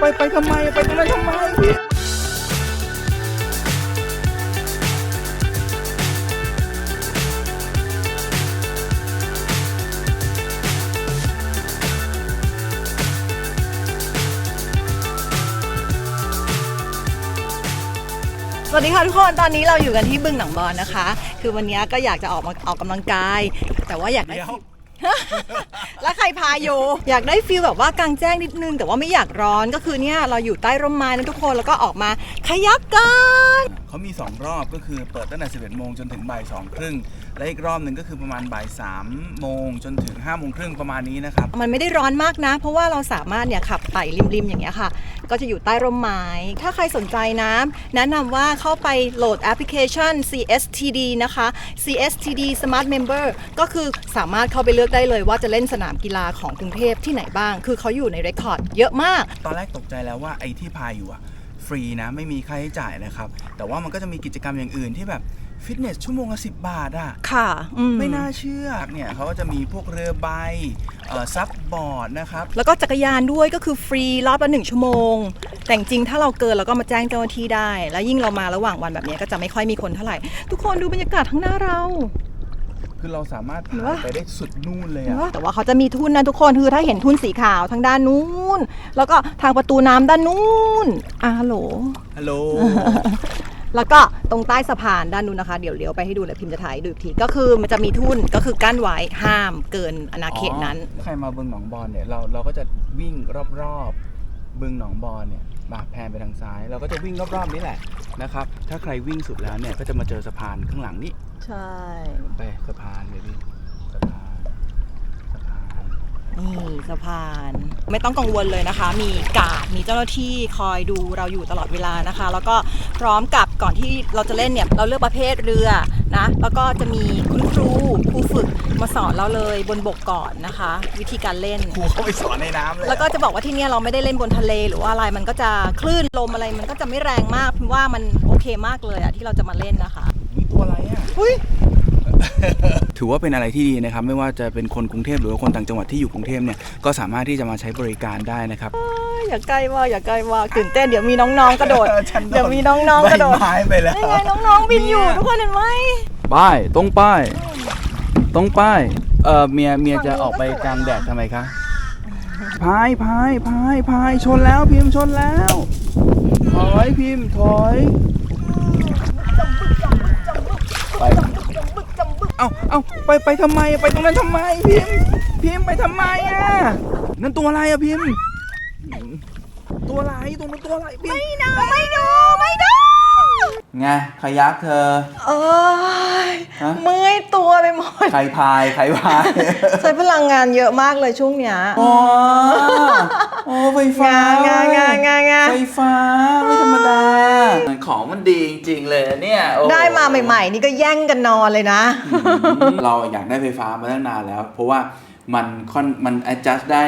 ไปไปทำไมไปตรงนั้นทำไมพี่สวัสดีค่ะทุกคน ตอนนี้เราอยู่กันที่บึงหนองบอนนะคะ คือวันนี้ก็อยากจะออกมาออกกำลังกาย แต่ว่าอยากได้ เดี๋ยว แล้วใครพาอยู่ อยากได้ฟีลแบบว่ากลางแจ้งนิดนึง แต่ว่าไม่อยากร้อนก็คือเนี่ยเราอยู่ใต้ร่มไม้นะทุกคนแล้วก็ออกมาขยักกันเขามี 2 รอบก็คือเปิดตั้งแต่ 11 โมงจนถึงบ่าย2ครึ่งและอีกรอบหนึ่งก็คือประมาณบ่าย3โมงจนถึง5โมงครึ่งประมาณนี้นะครับ มันไม่ได้ร้อนมากนะ เพราะว่าเราสามารถเนี่ยขับไต่ริมๆอย่างเงี้ยค่ะ ก็จะอยู่ใต้ร่มไม้ ถ้าใครสนใจนะแนะนำว่าเข้าไปโหลดแอปพลิเคชัน CSTD นะคะ CSTD Smart Member ก็คือสามารถเข้าไปเลือกได้เลยว่าจะเล่นสนามกีฬาของกรุงเทพที่ไหนบ้าง คือเขาอยู่ในเรคคอร์ดเยอะมาก ตอนแรกตกใจแล้วว่าไอ้ที่พายอยู่อะฟรีนะไม่มีค่าใช้จ่ายนะครับ แต่ว่ามันก็จะมีกิจกรรมอย่างอื่นที่แบบ ฟิตเนสชั่วโมงละ10บาทอะค่ะ อืไม่น่าเชื่อเนี่ยเขาก็จะมีพวกเรือใบเอ่อซับบอร์ดนะครับ แล้วก็จักรยานด้วยก็คือฟรีรอบละหนึ่งชั่วโมง แต่จริงๆถ้าเราเกินเราก็มาแจ้งเจ้าหน้าที่ได้ แล้วยิ่งเรามาระหว่างวันแบบนี้ก็จะไม่ค่อยมีคนเท่าไหร่ ทุกคนดูบรรยากาศข้างหน้าเรา คือเราสามารถเห็นพาปะยไปได้สุดนู่นเลยเห็นอะปะแต่ว่าเขาจะมีทุ่นนะทุกคนคือถ้าเห็นทุ่นสีขาวทางด้านนู้น แล้วก็ทางประตูน้ำด้านนู้นอาฮัลโหล ฮัลโหล แล้วก็ตรงใต้สะพานด้านนู้นนะคะ เดี๋ยวเลี้ยวไปให้ดูเลยพิมพ์จะถ่ายให้ดูอีกที ก็คือมันจะมีทุ่นก็คือกั้นไว้ห้ามเกินอาณาเขตนั้นอ๋อใครมาบึงหนองบอนเนี่ยเราเราก็จะวิ่งรอบๆ บึงหนองบอนเนี่ยมาแพนไปทางซ้าย เราก็จะวิ่งรอบๆนี้แหละนะครับ ถ้าใครวิ่งสุดแล้วเนี่ยก็จะมาเจอสะพานข้างหลังนี้ ใช่ ไปสะพานเลยพี่สะพานสะพาน นี่สะพาน ไม่ต้องกังวลเลยนะคะ มีกาดมีเจ้าหน้าที่คอยดูเราอยู่ตลอดเวลานะคะ แล้วก็พร้อมกับก่อนที่เราจะเล่นเนี่ย เราเลือกประเภทเรือนะ แล้วก็จะมีคุณครูครูฝึกมาสอนเราเลยบนบกก่อนนะคะ วิธีการเล่น ครูเขาไปสอนในน้ำเลย แล้วก็จะบอกว่าที่เนี่ยเราไม่ได้เล่นบนทะเลหรือว่าอะไรมันก็จะคลื่นลมอะไรมันก็จะไม่แรงมากพิมว่ามันโอเคมากเลยอะที่เราจะมาเล่นนะคะมีตัวอะไรอะอุ้ย ถือว่าเป็นอะไรที่ดีนะครับ ไม่ว่าจะเป็นคนกรุงเทพหรือว่าคนต่างจังหวัดที่อยู่กรุงเทพเนี่ยก็สามารถที่จะมาใช้บริการได้นะครับอย่าใกล้มากอย่าใกล้มากตื่นเต้นเดี๋ยวมีน้องๆกระโดดฉันโเดี๋ยวมีน้องๆกระโดดใบไม้ไปแล้วนี่ไงน้องๆบินอยู่ทุกคนเห็นไหมป้ายตรงป้ายตรงป้ายเออเมียเมียจะฝั่งนู้นออกไปก็สวยกลางแดดทำไมคะพายพายพายพายชนแล้วพิมพ์ชนแล้วถอยพิมพ์ถอยไป เอาเอาไปไปทำไมไปตรงนั้นทำไมพิมพ์พิมพ์ไปทำไมอะนั่นตัวอะไรอะพิมพ์ตัวอะไรตรงนั้นตัวอะไรพิมพ์ไม่ดูไม่ดูไม่ดูไงขยักเธอเอ้ย ฮะ เมื่อยตัวไปหมด ใครพายใครพายใช้พลังงานเยอะมากเลยช่วงเนี้ยโอ้โอ้ไฟฟ้างางางางางา ไฟฟ้า ไม่ธรรมดา ของมันดีจริงๆเลยเนี่ยโอ้ ได้มาใหม่ๆ นี่ก็แย่งกันนอนเลยนะอืมเราอยากได้ไฟฟ้ามาตั้งนานแล้ว เพราะว่ามันค่อนมัน adjust ได้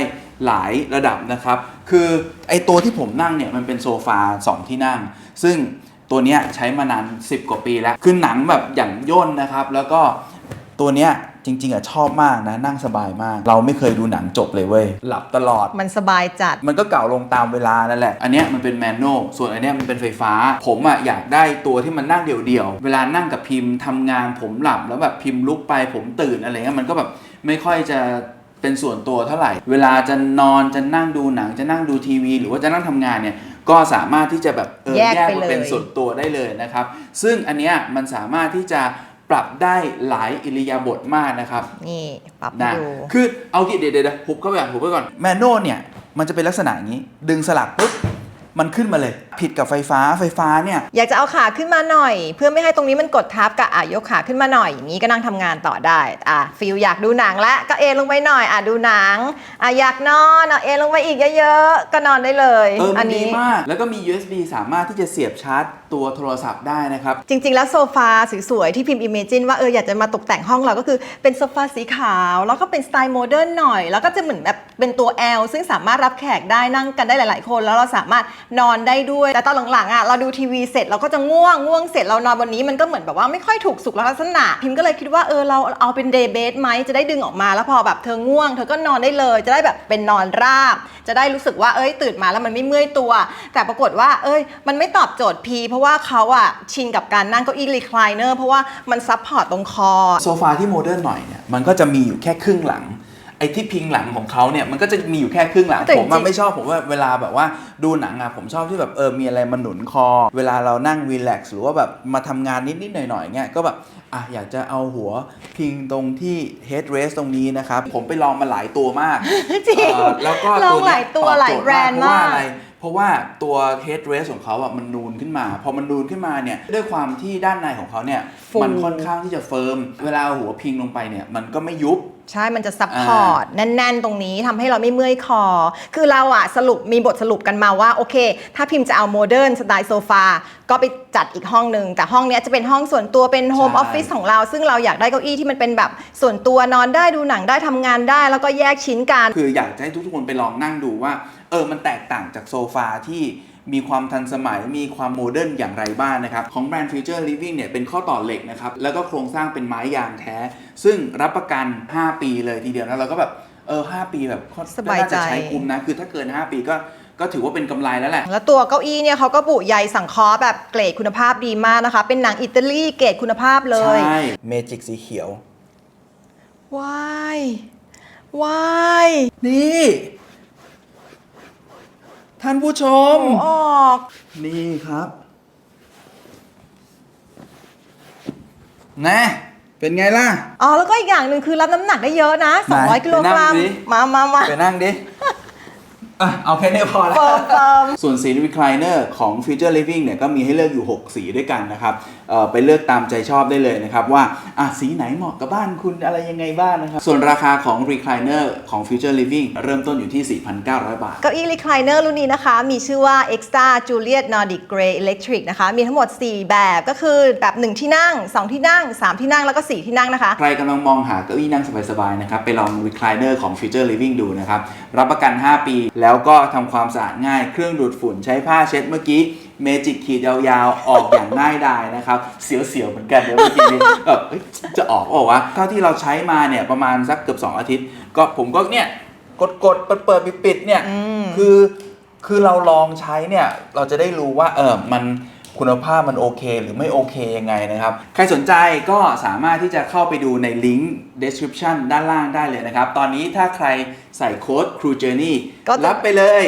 หลายระดับนะครับ คือไอตัวที่ผมนั่งเนี่ย มันเป็นโซฟาสองที่นั่ง ซึ่ง ตัวเนี้ยใช้มานาน 10 กว่าปีแล้ว คือหนังแบบอย่างย่นนะครับ แล้วก็ตัวเนี้ยจริง ๆอะชอบมากนะ นั่งสบายมาก เราไม่เคยดูหนังจบเลยเว้ย หลับตลอด มันสบายจัด มันก็เก่าลงตามเวลานั่นแหละ อันเนี้ยมันเป็นแมนนวลส่วนอันเนี้ยมันเป็นไฟฟ้า ผมอะอยากได้ตัวที่มันนั่งเดี่ยวๆ เวลานั่งกับพิมพ์ทำงานผมหลับแล้วแบบพิมพ์ลุกไปผมตื่นอะไรเงี้ยมันก็แบบไม่ค่อยจะเป็นส่วนตัวเท่าไหร่ เวลาจะนอนจะนั่งดูหนังจะนั่งดูทีวี หรือว่าจะนั่งทำงานเนี่ย ก็สามารถที่จะแบบเออแยกแยกไปมาเลยเป็นส่วนตัวได้เลยนะครับ ซึ่งอันเนี้ยมันสามารถที่จะปรับได้หลายอิริยาบถมากนะครับ นี่ปรับนะดู คือเอากี่เดี๋ยวเดี๋ยวเดี๋ยวหุบเข้าไปก่อนหุบไปก่อนแมนนวลเนี่ย มันจะเป็นลักษณะอย่างนี้ ดึงสลักปุ๊บ มันขึ้นมาเลย ผิดกับไฟฟ้าไฟฟ้าเนี่ยอยากจะเอาขาขึ้นมาหน่อย เพื่อไม่ให้ตรงนี้มันกดทับกับอะยกขาขึ้นมาหน่อยอย่างนี้ก็นั่งทำงานต่อได้อะฟิลอยากดูหนังแล้วก็เอนลงไปหน่อยอะดูหนังอะอยากนอนอะเอนลงไปอีกเยอะๆก็นอนได้เลย เออมันดีนี้มาก แล้วก็มี USB สามารถที่จะเสียบชาร์จ ตัวโทรศัพท์ได้นะครับ จริง ๆ แล้วโซฟาสวยๆที่พิมพ์อิมเมจินว่าเอออยากจะมาตกแต่งห้องเราก็คือเป็นโซฟาสีขาว แล้วก็เป็นสไตล์โมเดิร์นหน่อย แล้วก็จะเหมือนแบบเป็นตัว L ซึ่งสามารถรับแขกได้นั่งกันได้หลาย ๆ คน แล้วเราสามารถนอนได้ด้วย แต่ตอนหลังๆอะเราดูทีวีเสร็จเราก็จะง่วงง่วงเสร็จเรานอนบนนี้มันก็เหมือนแบบว่าไม่ค่อยถูกสุขลักษณะ พิมพ์ก็เลยคิดว่าเออเราเอาเป็นเดย์เบสไหมจะได้ดึงออกมาแล้วพอแบบเธอง่วง เธอก็นอนได้เลย จะได้แบบเป็นนอนราบ จะได้รู้สึกว่าเอ้ยตื่นมาแล้วมันไม่เมื่อยตัว แต่ปรากฏว่าเอ้ยมันไม่ตอบโจทย์พีเพราะว่าเขาอะชินกับการนั่งเก้าอี้รีคลายเนอร์เพราะว่ามันซับพอร์ตตรงคอ โซฟาที่โมเดิร์นหน่อยเนี่ยมันก็จะมีอยู่แค่ครึ่งหลังไอ้ที่พิงหลังของเขาเนี่ยมันก็จะมีอยู่แค่ครึ่งหลังแต่ผมจริอะง ไม่ชอบผมว่าเวลาแบบว่าดูหนังอะผมชอบที่แบบเออมีอะไรมาหนุนคอ เวลาเรานั่งรีแลกซ์หรือว่าแบบมาทำงานนิดๆหน่อยๆเงี้ยก็แบบอะอยากจะเอาหัวพิงตรงที่ head rest ตรงนี้นะครับ ผมไปลองมาหลายตัวมากจริงเอ่อแล้วก็ลองเนี้หลายตัวตอบโจทหลายแบรนด์เพราะว่ามากอะไร เพราะว่าตัว head rest ของเขาอะมันนูนขึ้นมา พอมันนูนขึ้นมาเนี่ยด้วยความที่ด้านในของเขาเนี่ยฟู มันค่อนข้างที่จะเฟิร์ม เวลาเอาหัวพิงลงไปเนี่ยมันก็ไม่ยุบ ใช่ มันจะซับพอร์ตแน่น ๆ ตรงนี้ทำให้เราไม่เมื่อยคอ คือเราอะสรุปมีบทสรุปกันมาว่า โอเค ถ้าพิมพ์จะเอาโมเดิร์นสไตล์โซฟา ก็ไปจัดอีกห้องหนึ่ง แต่ห้องเนี้ยจะเป็นห้องส่วนตัวเป็นโฮมอใช่อฟฟิศของเรา ซึ่งเราอยากได้เก้าอี้ที่มันเป็นแบบส่วนตัวนอนได้ดูหนังได้ทำงานได้ แล้วก็แยกชิ้นกัน คืออยากจะให้ทุกๆคนไปลองนั่งดูว่า เออมันแตกต่างจากโซฟาที่มีความทันสมัยมีความโมเดิร์นอย่างไรบ้างนะครับ ของแบรนด์ Future Living เนี่ยเป็นข้อต่อเหล็กนะครับ แล้วก็โครงสร้างเป็นไม้ยางแท้ ซึ่งรับประกัน 5 ปีเลยทีเดียวนะเราก็แบบเออ5ปีแบบค่อนสบายใจน่จะใช้คุ้มนะ คือถ้าเกิน 5 ปีก็ก็ถือว่าเป็นกำไรแล้วแหละ แล้วตัวเก้าอี้เนี่ยเขาก็บุใยสังเคราะห์แบบเกรดคุณภาพดีมากนะคะ เป็นหนังอิตาลีเกรดคุณภาพเลย ใช่ เมจิกสีเขียวว้ายว้ายนี่ ท่านผู้ชม ออก นี่ครับ นะ เป็นไงล่ะ อ๋อ แล้วก็อีกอย่างหนึ่งคือรับน้ำหนักได้เยอะนะ ไหน200 กิโลกรัม ไปนั่งดิ มามามาไปนั่งดิอะเอาแค่นี้พอแล้ว เฟิร์มเฟิร์ม ส่วนสี recliner ของ Future Living เนี่ยก็มีให้เลือกอยู่ 6 สีด้วยกันนะครับเอ่อ ไปเลือกตามใจชอบได้เลยนะครับ ว่าอะสีไหนเหมาะกับบ้านคุณอะไรยังไงบ้างนะครับ ส่วนราคาของ recliner ของ Future Living เริ่มต้นอยู่ที่ 4,900 บาท เก้าอี้รีคลายเนอร์รุ่นนี้นะคะ มีชื่อว่า Extra Juliet Nordic Grey Electric นะคะ มีทั้งหมด 4 แบบก็คือแบบ 1 ที่นั่ง 2 ที่นั่ง 3 ที่นั่งแล้วก็ 4 ที่นั่งนะคะ ใครกำลังมองหาเก้าอี้นั่งสบายๆนะครับไปลอง recliner ของ Future Living ดูนะครับ รับประกัน 5 ปี แล้วก็ทำความสะอาดง่ายเครื่องดูดฝุ่นใช้ผ้าเช็ดเมื่อกี้ เมจิกขีดยาวๆ ออกอย่างง่ายดายนะครับ เสียวๆ เหมือนกันเดี๋ยวเมื่อกี้นี้แบบเอ้ยจะออกเปล่าวะเท่าที่เราใช้มาเนี่ยประมาณสักเกือบ 2 อาทิตย์ ก็ผมก็เนี่ยกดกดเปิดเปิดปิดปิดๆเนี่ยคือคือเราลองใช้เนี่ยเราจะได้รู้ว่าเออมันคุณภาพมันโอเค หรือไม่โอเคยังไงนะครับ ใครสนใจก็สามารถที่จะเข้าไปดูในลิงก์ description ด้านล่างได้เลยนะครับ ตอนนี้ถ้าใครใส่โค้ด Crew Journey ก็จะ รับไปเลย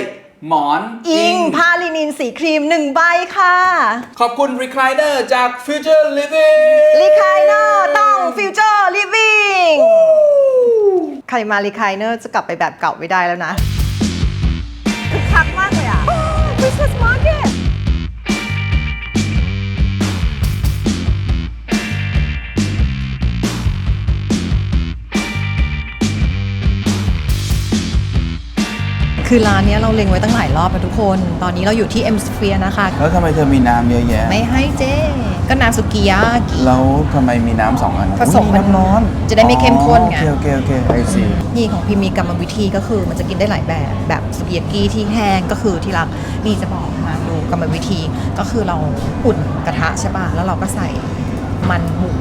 หมอนอิงผ้าลินินสีครีม1ใบค่ะ ขอบคุณ Recliner จาก Future Living รีคลายเนอร์ต้อง Future Living ใครมารีคลายเนอร์จะกลับไปแบบเก่าไม่ได้แล้วนะ คือร้านเนี้ยเราเล็งไว้ตั้งหลายรอบแล้วทุกคน ตอนนี้เราอยู่ที่ M Sphere นะคะ แล้วทำไมเธอมีน้ำเยอะแยะ ไม่ให้เจ๊ก็น้ำสุกิยากิ แล้วทำไมมีน้ำสองอันผสมกันน้ำร้อนจะได้ไม่เข้มข้นไง โอเคโอเคโอเคไอซีนี่ของพิมมีกรรมวิธีก็คือมันจะกินได้หลายแบบแบบสุกิยากิที่แห้งก็คือที่รักนี่จะบอกมาดูกรรมวิธีก็คือเราอุ่นกระทะใช่ป่ะแล้วเราก็ใส่ มันหมู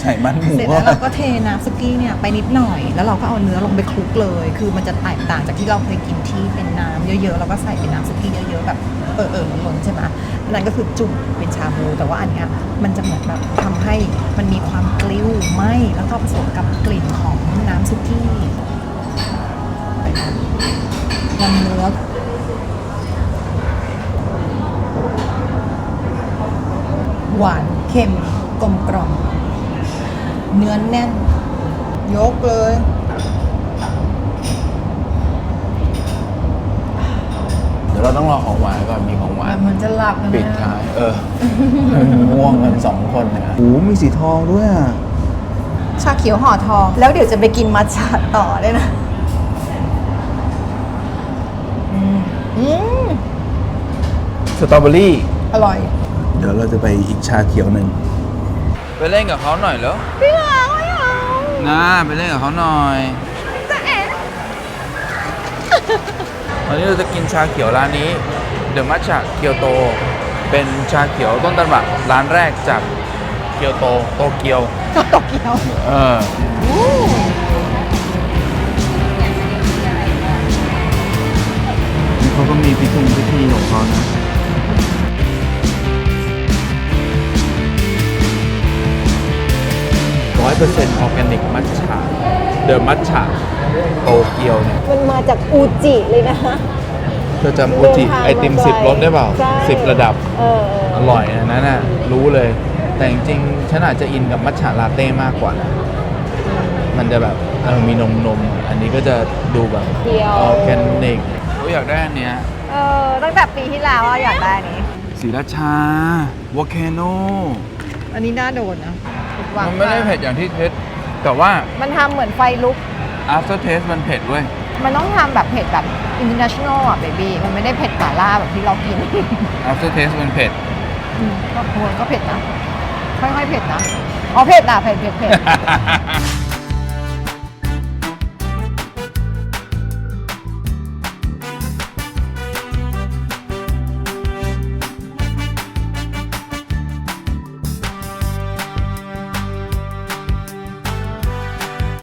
ไข่มันหมูเสร็จแล้วเราก็เทน้ำสุกี้เนี่ยไปนิดหน่อย แล้วเราก็เอาเนื้อลงไปคลุกเลย คือมันจะแตกต่างจากที่เราเคยกินที่เป็นน้ำเยอะๆแล้วก็ใส่เป็นน้ำสุกี้เยอะๆแบบเออเออล้นๆใช่ไหมนั่นก็คือจุ่มเป็นชาบู แต่ว่าอันเนี้ยมันจะเหมือนแบบทำให้มันมีความกลิ้วไหมแล้วก็ผสมกับกลิ่นของน้ำสุกี้นำเนื้อหวานเค็ม กลมกล่อมเนื้อแน่น ยกเลย เดี๋ยวเราต้องรอของหวานก่อนมีของหวาน มันจะหลับแล้วนะปิดท้าย เออ ง่วงกันสองคนนะโอ้มีสีทองด้วยอะชาเขียวห่อทอง แล้วเดี๋ยวจะไปกินมัทฉะต่อเลยนะอืมอืมสตรอเบอรี่ อร่อย เดี๋ยวเราจะไปอีกชาเขียวหนึ่ง ไปเล่นกับเขาหน่อยเหรอพี่หาไม่เอานะไปเล่นกับเขาหน่อยจะแอบวันนี้เราจะกินชาเขียวร้านนี้ เดอะมัชชะเกียวโต เป็นชาเขียวต้นตำรับร้านแรกจากเกียวโตโตเกียว โตเกียว เออนี่เขาก็มีพิธีพิธีของเขานะ ร้อยเปอร์เซ็นต์ออร์แกนิกมัทฉะเดอะมัทฉะโตเกียวเนี่ยมันมาจากอูจิเลยนะเธอจำโอจิไอติมสิบรสได้เปล่าใช่สิบระดับเออเอออร่อยอันนั้นน่ะรู้เลย แต่จริงๆฉันอาจจะอินกับมัทฉะลาเต้มากกว่านะมันจะแบบเออมีนมนมๆอันนี้ก็จะดูแบบเกียวออร์แกนิกก็อยากได้อันเนี้ยเออตั้งแต่ปีที่แล้วอะอยากได้อันนี้สีราชาวอลเคโนอันนี้น่าโดนนะผิ หวังมันไม่ได้เผ็ดอย่างที่เทสแต่ว่ามันทำเหมือนไฟลุก after taste มันเผ็ดเว้ย มันต้องทำแบบเผ็ดแบบ international อะเบบี้มันไม่ได้เผ็ดหม่าล่าแบบที่เรากิน after taste มันเผ็ด อืมก็ควรก็เผ็ดนะ ค่อยๆเผ็ดนะ อ๋อเผ็ดอะ เผ็ดเผ็ดเผ็ด